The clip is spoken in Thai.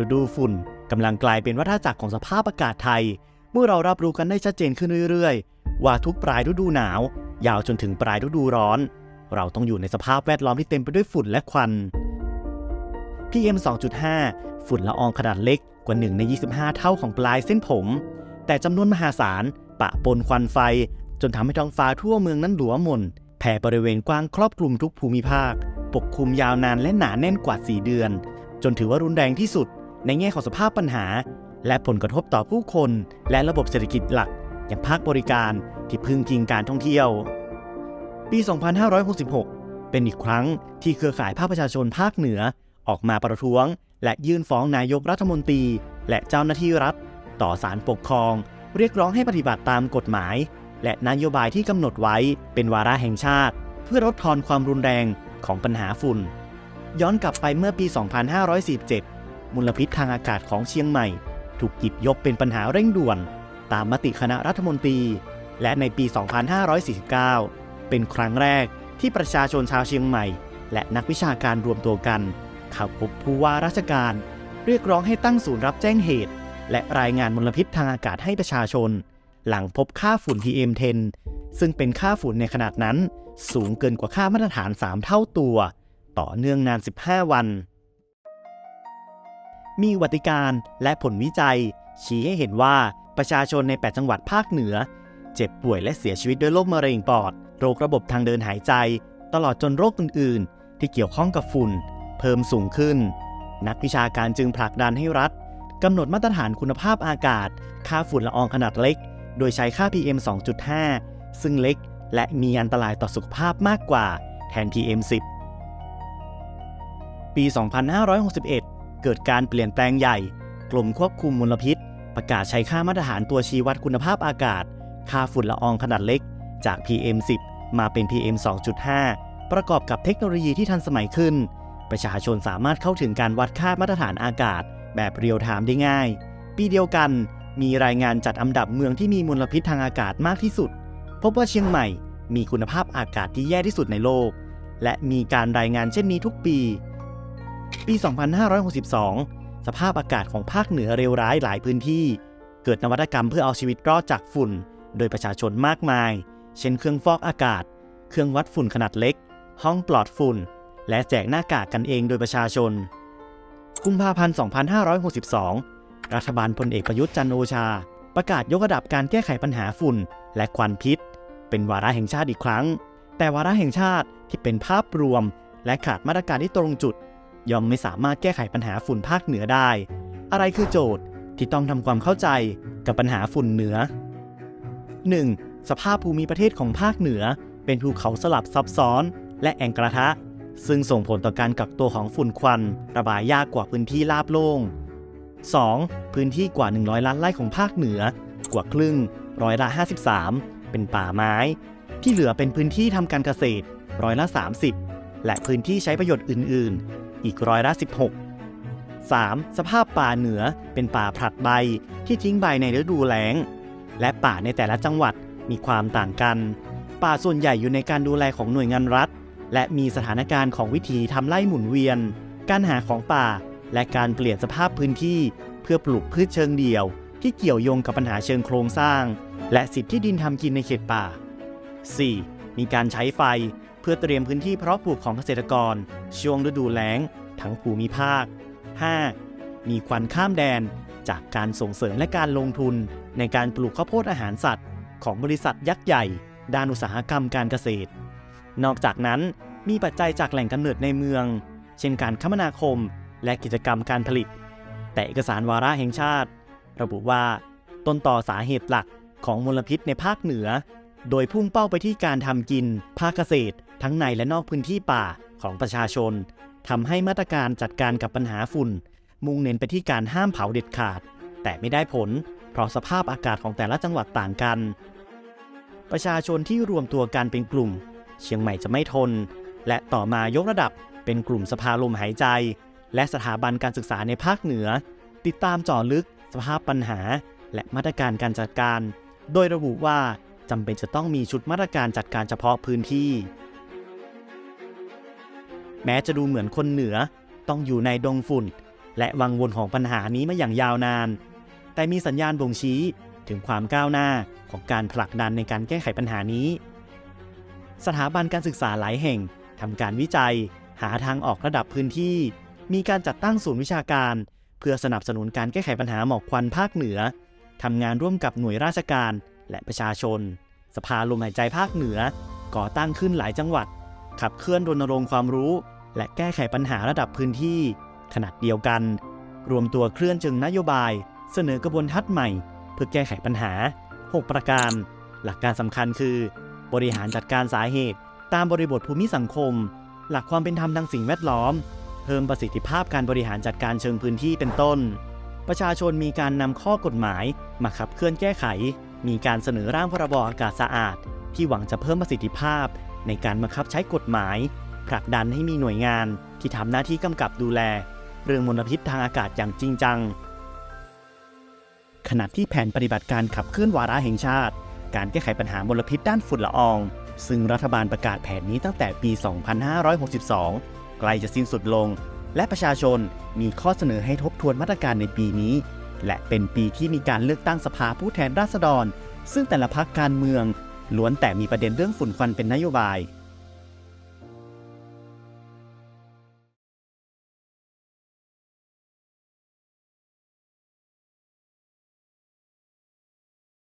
ฤดูฝุ่นกำลังกลายเป็นวัฏจักรของสภาพอากาศไทย เมื่อเรารับรู้กันได้ชัดเจนขึ้นเรื่อยๆ ว่าทุกปลายฤดูหนาว ยาวจนถึงปลายฤดูร้อน เราต้องอยู่ในสภาพแวดล้อมที่เต็มไปด้วยฝุ่นและควัน PM 2.5 ฝุ่นละอองขนาดเล็กกว่า 1 ใน 25 เท่าของปลายเส้นผม แต่จำนวนมหาศาล ปะปนควันไฟ จนทำให้ท้องฟ้าทั่วเมืองนั้นหลัวมนแผ่บริเวณกว้างครอบคลุมทุกภูมิภาค ปกคลุมยาวนานและหนาแน่นกว่า 4 เดือน จนถือว่ารุนแรงที่สุด ในแง่ของสภาพปัญหา และผลกระทบต่อผู้คน และระบบเศรษฐกิจหลัก อย่างภาคบริการที่พึ่งพิงการท่องเที่ยว ปี 2566 เป็นอีกครั้งที่เครือข่ายภาคประชาชนภาคเหนือออกมาประท้วง และยื่นฟ้องนายกรัฐมนตรี และเจ้าหน้าที่รัฐ ต่อศาลปกครอง เรียกร้องให้ปฏิบัติตามกฎหมาย และนโยบายที่กำหนดไว้เป็นวาระแห่งชาติ เพื่อลดทอนความรุนแรงของปัญหาฝุ่น ย้อนกลับไปเมื่อปี 2547 มลพิษทางอากาศของเชียงใหม่ ถูกหยิบยกเป็นปัญหาเร่งด่วน ตามมติคณะรัฐมนตรี และในปี 2549 เป็นครั้งแรกที่ประชาชนชาวเชียงใหม่ และนักวิชาการรวมตัวกันเข้าพบผู้ว่าราชการ เรียกร้องให้ตั้งศูนย์รับแจ้งเหตุ และรายงานมลพิษทางอากาศให้ประชาชน หลังพบค่าฝุ่น PM10 ซึ่งเป็นค่าฝุ่นในขนาดนั้น สูงเกินกว่าค่ามาตรฐาน 3 เท่าตัว ต่อเนื่องนาน 15 วัน มีวัติการและผลวิจัย ชี้ให้เห็นว่าประชาชนใน 8 จังหวัดภาคเหนือ เจ็บป่วยและเสียชีวิตด้วยโรคมะเร็งปอด โรคระบบทางเดินหายใจ ตลอดจนโรคอื่น ๆ ที่เกี่ยวข้องกับฝุ่น เพิ่มสูงขึ้น นักวิชาการจึงผลักดันให้รัฐกำหนดมาตรฐานคุณภาพอากาศ ค่าฝุ่นละอองขนาดเล็ก โดยใช้ค่า PM 2.5 ซึ่งเล็ก และมีอันตรายต่อสุขภาพมากกว่าแทน PM 10 ปี 2561 เกิดการเปลี่ยนแปลงใหญ่กรมควบคุมมลพิษ ประกาศใช้ค่ามาตรฐานตัวชี้วัดคุณภาพอากาศ ค่าฝุ่นละอองขนาดเล็กจาก PM 10 มาเป็น PM 2.5 ประกอบกับเทคโนโลยีที่ทันสมัยขึ้น ประชาชนสามารถเข้าถึงการวัดค่ามาตรฐานอากาศ แบบเรียลไทม์ได้ง่าย ปีเดียวกัน มีรายงานจัดอันดับเมืองที่มีมลพิษทางอากาศมากที่สุด พบว่าเชียงใหม่มีคุณภาพอากาศที่แย่ที่สุดในโลก และมีการรายงานเช่นนี้ทุกปี ปี 2562 สภาพอากาศของภาคเหนือเลวร้ายหลายพื้นที่ เกิดนวัตกรรมเพื่อเอาชีวิตรอดจากฝุ่น โดยประชาชนมากมาย เช่นเครื่องฟอกอากาศ เครื่องวัดฝุ่นขนาดเล็ก ห้องปลอดฝุ่น และแจกหน้ากากกันเองโดยประชาชน กุมภาพันธ์ 2562 รัฐบาลพลเอกประยุทธ์จันโอชา ประกาศยกระดับการแก้ไขปัญหาฝุ่น และควันพิษ เป็นวาระแห่งชาติอีกครั้ง แต่วาระแห่งชาติที่เป็นภาพรวม และขาดมาตรการที่ตรงจุด ย่อมไม่สามารถแก้ไขปัญหาฝุ่นภาคเหนือได้ อะไรคือโจทย์ที่ต้องทำความเข้าใจกับปัญหาฝุ่นเหนือ 1. สภาพภูมิประเทศของภาคเหนือ เป็นภูเขาสลับซับซ้อน และแอ่งกระทะ ซึ่งส่งผลต่อการกักตัวของฝุ่นควัน ระบายยากกว่าพื้นที่ราบโล่ง 2. พื้นที่กว่า 100 ล้านไร่ของภาคเหนือ กว่าครึ่งร้อยละ 53 เป็นป่าไม้ ที่เหลือเป็นพื้นที่ทำการเกษตรร้อยละ 30 และพื้นที่ใช้ประโยชน์อื่น ๆ อีกร้อยละ16 3. สภาพป่าเหนือเป็นป่าผลัดใบที่ทิ้งใบในฤดูแล้ง และป่าในแต่ละจังหวัดมีความต่างกัน ป่าส่วนใหญ่อยู่ในการดูแลของหน่วยงานรัฐ และมีสถานการณ์ของวิธีทำไร่หมุนเวียน การหาของป่า และการเปลี่ยนสภาพพื้นที่ เพื่อปลูกพืชเชิงเดี่ยว ที่เกี่ยวโยงกับปัญหาเชิงโครงสร้าง และสิทธิที่ดินทำกินในเขตป่า 4. มีการใช้ไฟ เพื่อเตรียมพื้นที่เพาะปลูกของเกษตรกร ช่วงฤดูแล้ง ทั้งภูมิภาค 5. มีควันข้ามแดน จากการส่งเสริมและการลงทุน ในการปลูกข้าวโพดอาหารสัตว์ ของบริษัทยักษ์ใหญ่ ด้านอุตสาหกรรมการเกษตร นอกจากนั้นมีปัจจัยจากแหล่งกำเนิดในเมือง เช่นการคมนาคมและกิจกรรมการผลิต แต่เอกสารวาระแห่งชาติ ระบุว่า ต้นต่อสาเหตุหลักของมลพิษในภาคเหนือ โดยพุ่งเป้าไปที่การทำกิน ภาคเกษตร ทั้งในและนอกพื้นที่ป่าของประชาชนทำให้มาตรการจัดการกับปัญหาฝุ่น มุ่งเน้นไปที่การห้ามเผาเด็ดขาด แต่ไม่ได้ผล เพราะสภาพอากาศของแต่ละจังหวัดต่างกัน ประชาชนที่รวมตัวกันเป็นกลุ่ม เชียงใหม่จะไม่ทน และต่อมายกระดับเป็นกลุ่มสภาลมหายใจ และสถาบันการศึกษาในภาคเหนือ ติดตามจ่อลึกสภาพปัญหา และมาตรการการจัดการ โดยระบุว่า จำเป็นจะต้องมีชุดมาตรการจัดการเฉพาะพื้นที่ แม้จะดูเหมือนคนเหนือต้องอยู่ในดงฝุ่น และวังวนของปัญหานี้มาอย่างยาวนาน แต่มีสัญญาณบ่งชี้ถึงความก้าวหน้าของการผลักดันในการแก้ไขปัญหานี้ สถาบันการศึกษาหลายแห่งทำการวิจัย หาทางออกระดับพื้นที่ มีการจัดตั้งศูนย์วิชาการ เพื่อสนับสนุนการแก้ไขปัญหาหมอกควันภาคเหนือทำงานร่วมกับหน่วยราชการและประชาชน สภาลมหายใจภาคเหนือ ก่อตั้งขึ้นหลายจังหวัด ขับเคลื่อนรณรงค์ความรู้ และแก้ไขปัญหาระดับพื้นที่ ขนาดเดียวกัน รวมตัวเคลื่อนจึงนโยบาย เสนอกระบวนทัศน์ใหม่ เพื่อแก้ไขปัญหา 6 ประการ หลักการสำคัญคือ บริหารจัดการสาเหตุ ตามบริบทภูมิสังคม หลักความเป็นธรรมทางสิ่งแวดล้อม เพิ่มประสิทธิภาพการบริหารจัดการเชิงพื้นที่เป็นต้น ประชาชนมีการนำข้อกฎหมายมาขับเคลื่อนแก้ไข มีการเสนอร่างพรบอากาศสะอาด ที่หวังจะเพิ่มประสิทธิภาพ ในการบังคับใช้กฎหมาย ผลักดันให้มีหน่วยงานที่ทำหน้าที่กำกับดูแล เรื่องมลพิษทางอากาศอย่างจริงจัง ขณะที่แผนปฏิบัติการขับเคลื่อนวาระแห่งชาติ การแก้ไขปัญหามลพิษด้านฝุ่นละออง ซึ่งรัฐบาลประกาศแผนนี้ตั้งแต่ปี 2562 ใกล้จะสิ้นสุดลง และประชาชนมีข้อเสนอให้ทบทวนมาตรการในปีนี้ และเป็นปีที่มีการเลือกตั้งสภาผู้แทนราษฎร ซึ่งแต่ละพรรคการเมืองล้วนแต่มีประเด็นเรื่องฝุ่นควันเป็นนโยบาย